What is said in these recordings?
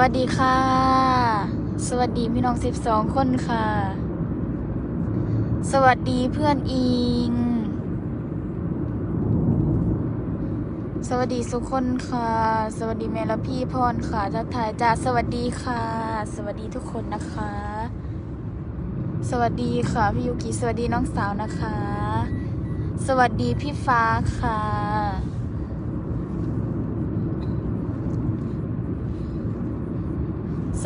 วัสดีค่ะ สวัสดีพี่น้องสิบสองคนค่ะ สวัสดีเพื่อนอิง สวัสดีสุกคนค่ะ สวัสดีแม่และพี่พรค่ะทักทายจ้าสวัสดีค่ะ สวัสดีทุกคนนะคะ สวัสดีค่ะพี่ยุกิสวัสดีน้องสาวนะคะ สวัสดีพี่ฟ้าค่ะ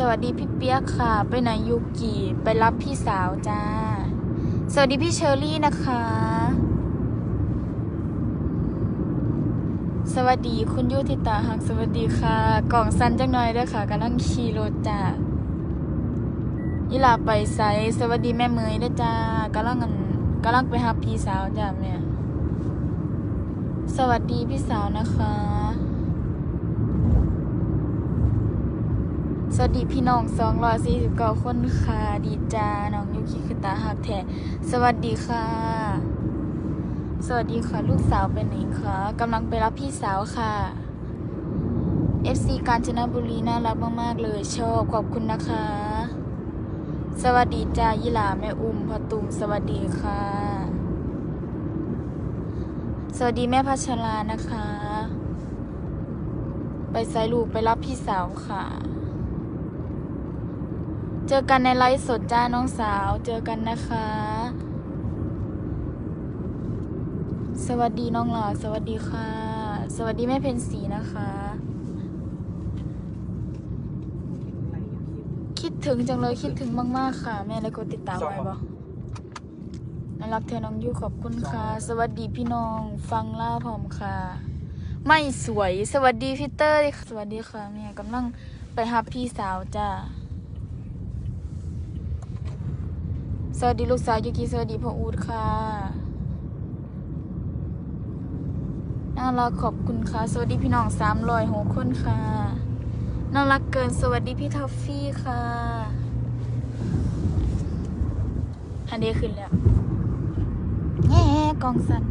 สวัสดีพี่เปียกค่ะ ไปไหนยูกิไปรับพี่สาวจ้า สวัสดีพี่เชอรี่นะคะ สวัสดีคุณยุติตาหักสวัสดีค่ะ กล่องสันจังหน่อยด้วยค่ะกำลังขี่รถจ้าอีหลาไปไซสวัสดีแม่เมยด้วยจ้ากำลังกำลังไปหาพี่สาวจ้าแม่ย สวัสดีพี่สาวนะคะ สวัสดีพี่น้อง249 คนค่ะดีจ้าน้องยุคิคือตาหักแท้สวัสดีค่ะ สวัสดีค่ะ ลูกสาวไปไหนคะกำลังไปรับพี่สาวค่ะ FC กาญจนบุรีน่ารักมาก ๆ เลยชอบขอบคุณนะคะ สวัสดีจ้ายิหลาแม่อุ้มพอตุมสวัสดีค่ะ สวัสดีแม่พัชรานะคะ ไปใส่ลูกไปรับพี่สาวค่ะ เจอกันในไลฟ์สดจ้าน้องสาว เจอกันนะคะ สวัสดีน้องหล่อสวัสดีค่ะ สวัสดีแม่เพนสีนะคะ คิดถึงจังเลยคิดถึงมากๆค่ะ แม่เลยกดติดตามไว้บ่น่ารักเธอน้องยูขอบคุณค่ะ สวัสดีพี่น้อง ฟังล่าพร้อมค่ะ ไม่สวย สวัสดีพี่เตอร์สวัสดีค่ะแม่กำลังไปหับพี่สาวจ้า สวัสดีลูกสาวยูกิสวัสดีพ่ออูดค่ะ น่ารักขอบคุณค่ะ สวัสดีพี่น้องสามรอยหกคนค่ะ น่ารักเกินสวัสดีพี่ทอฟฟี่ค่ะ อันนี้ขึ้นแล้วแง่กองสัน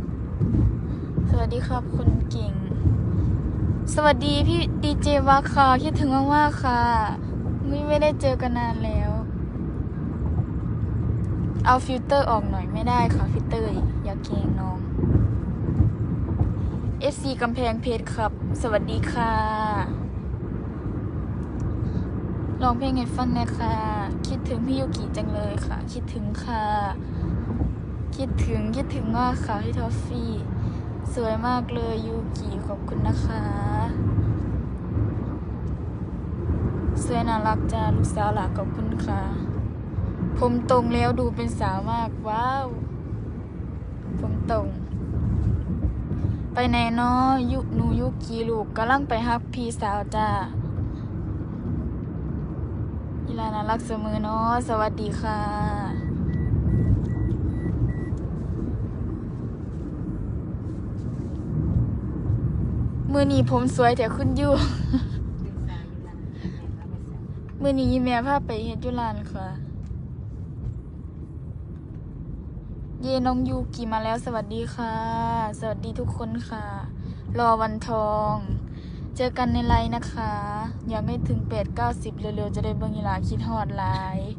สวัสดีครับคุณเก่ง สวัสดีพี่ดีเจวาค่ะคิดถึงมากๆค่ะ ไม่ไม่ได้เจอกันนานแล้ว เอาฟิลเตอร์ออกหน่อยไม่ได้ค่ะฟิลเตอร์อย่าเกงน้อง FC กำแพงเพชรครับ สวัสดีค่ะร้องเพลงให้ฟังนะคะ คิดถึงพี่ยูกิจังเลยค่ะ คิดถึงค่ะ คิดถึงคิดถึงมากค่ะพี่ทอฟฟี่ สวยมากเลยยูกิขอบคุณนะคะ สวยน่ารักจ้าลูกสาวหลาขอบคุณค่ะ ผมตรงแล้วดูเป็นสาวมาก ว้าว ผมตรง ไปไหนเนาะยุหนูยุกีลูกกำลังไปฮักพี่สาวจ้าอีลาน่ารักเสมอเนาะสวัสดีค่ะมือนี้ผมสวยแต่คุณอยู่ มือนี้แม่พาไปเฮ็ดอยุลานค่ะ เยน้องยูกิมาแล้วสวัสดีค่ะ สวัสดีทุกคนค่ะ รอวันทอง เจอกันในไลน์นะคะ อยากให้ถึง8 90เก้าสิบเร็วๆ จะได้เบิ่งอีลาคิดฮอดไลน์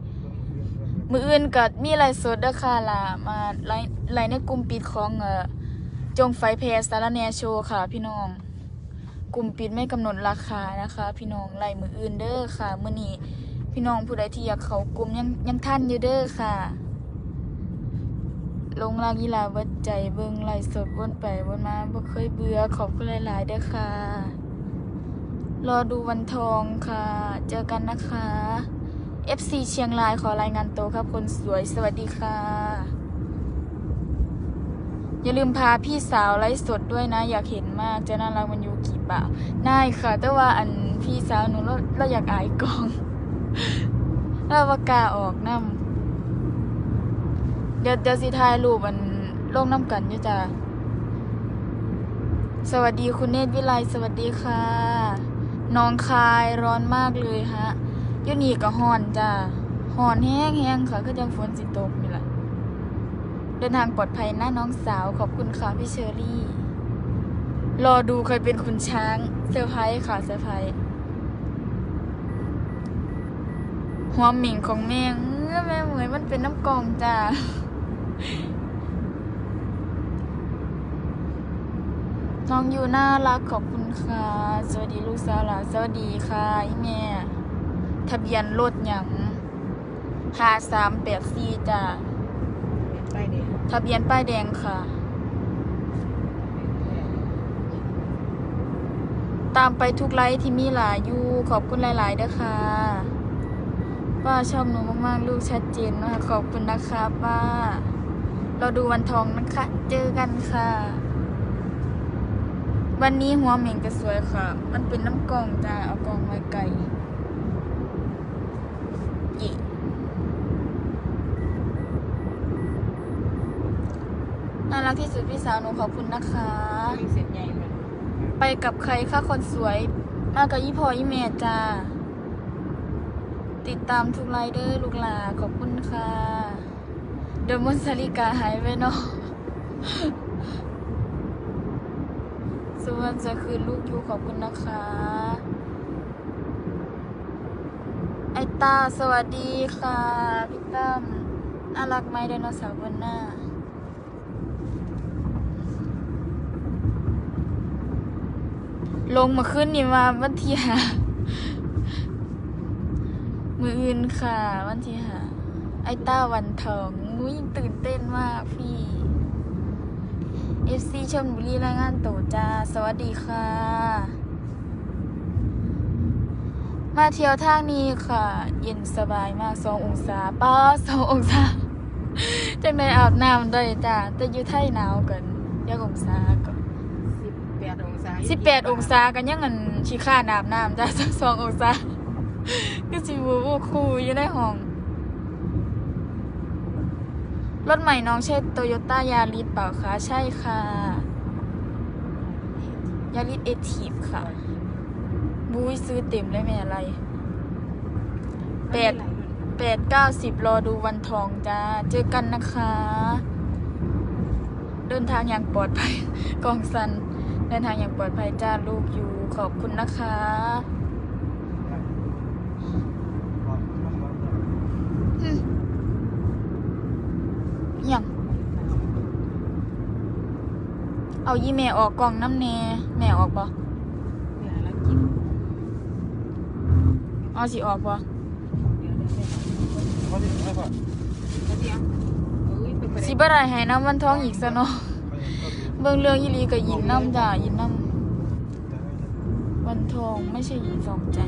มืออื่นกัดมีไลฟ์สดด้อค่ะล่ะ มาไลน์ไลน์ในกลุ่มปิดของเออจงไฟเพสสารแนโชว์ค่ะ พี่น้อง กลุ่มปิดไม่กำหนดราคานะคะ พี่น้องไลน์มืออื่นเด้อค่ะ มื้อนี้พี่น้องผู้ใดที่อยากเขากลุ่มยังยังทันอยู่เด้อค่ะ ลงลากีฬาวัดใจเบิ่งไล่สดวนไปวนมาบ่เคยเบื่อขอบคุณหลายๆเด้อค่ะ รอดูวันทองค่ะ เจอกันนะคะ FC เชียงรายขอรายงานตัวครับคนสวยสวัสดีค่ะ อย่าลืมพาพี่สาวไลฟ์สดด้วยนะ อยากเห็นมากจะน่ารักมันอยู่กี่เปล่าน่ายค่ะ แต่ว่าอันพี่สาวหนูเราเราอยากอายกองเราว่ากาออกน้ำ เดี๋ยวเดี๋ยวสิถ่ายรูปมันลงน้ำกันอยู่จ้ะสวัสดีคุณเนตรวิไลสวัสดีค่ะน้องคายร้อนมากเลยฮะยูนี่ก็ฮ้อนจ้ะฮ้อนแห้งแห้งค่ะก็ยังฝนสิตกนี่แหละเดินทางปลอดภัยนะน้องสาวขอบคุณค่ะพี่เชอรี่ รอดูใครเป็นคุณช้างเซอร์ไพรส์ค่ะเซอร์ไพรส์หัวหมิ่งของแม่งเอ้อแม่เหมยมันเป็นน้ำกองจ้า น้องอยู่น่ารักขอบคุณค่ะ สวัสดีลูกสาวหลานสวัสดีค่ะอีแม่ทะเบียนรถหยังห้าสามแปดสี่จ้าไปเด็กทะเบียนป้ายแดงค่ะ ตามไปทุกไลฟ์ที่มีหลายอยู่ขอบคุณหลาย ๆเด้อค่ะป้าชอบหนูมาก ๆ ลูกชัดเจนมากขอบคุณนะคะป้า เราดูวันทองนะคะ เจอกันค่ะ วันนี้หัวเหม่งจะสวยค่ะ มันเป็นน้ำกองจ้าเอากองไว้ไกลเย่น่ารักที่สุดพี่สาวหนูขอบคุณนะคะ มีเส้นใหญ่มันไปกับใครคะคนสวย มากับยี่พอยี่เมียจ้า ติดตามทุกไลน์เดอร์ลูกหลาขอบคุณค่ะ เดมอนสลิกาหายไปเนาะส่วนจะคืนลูกยูขอบคุณนะคะ ไอตาสวัสดีค่ะพี่ตั้มน่ารักไหมไดโนเสาร์บนหน้าลงมาขึ้นนี่มาวันที่หามืออื่นค่ะ วันที่หาไอต้าวันทอง มุ้ยตื่นเต้นมากพี่ FC ชมบุรีรายงานตัวจ้า สวัสดีค่ะ มาเที่ยวทางนี้ค่ะ เย็นสบายมากสององศาป้าสององศาจังได้อาบน้ำได้จ้าแต่อยู่ไทยหนาวกันยักองศาก่อนสิบแปดองศาสิบแปดองศากันยังงันชีค่าน้ำน้ำจ้าสักสององศาก็สิบูบูคูอยู่ในห้อง รถใหม่น้องใช่โตโยต้ายาริสเปล่าคะ ใช่ค่ะยาริสเอทีฟค่ะ บูยซื้อเต็มเลยแม่อะไรแปดแปดเก้าสิบรอดูวันทองจ้า เจอกันนะคะ เดินทางอย่างปลอดภัย กองสัน เดินทางอย่างปลอดภัยจ้าลูกอยู่ขอบคุณนะคะ อืมอหย่าง เอายี่แม่ออกกล่องน้ำแน่แม่ออกบ่เนี่ยแล้วกินเอาสิออกบ่เดี๋ยวเดี๋ยวเดี๋ยวเดี๋ยวเอ้ยเป็นไปสิได้บ่ได้ให้น้ำวันทองอีกซะเนาะเบิ่งเรื่องอีหลีก็ยินน้ำจ้ายินน้ำวันทองไม่ใช่ยินสองใจ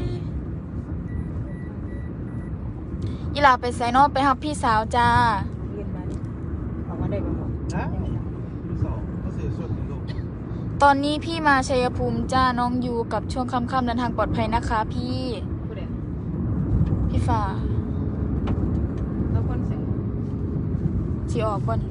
อีหลาไปไสเนาะไปหับพี่สาวจ้าเรียนมาดิออกมาได้บ่หมด ตอนนี้พี่มาชัยภูมิจ้าน้องอยู่กับช่วงค่ำๆเดินทางปลอดภัยนะคะ พี่ผู้ใดพี่ฟ้าแล้วคนเสร็จสิออกบ่นี่เพิ่นถามหา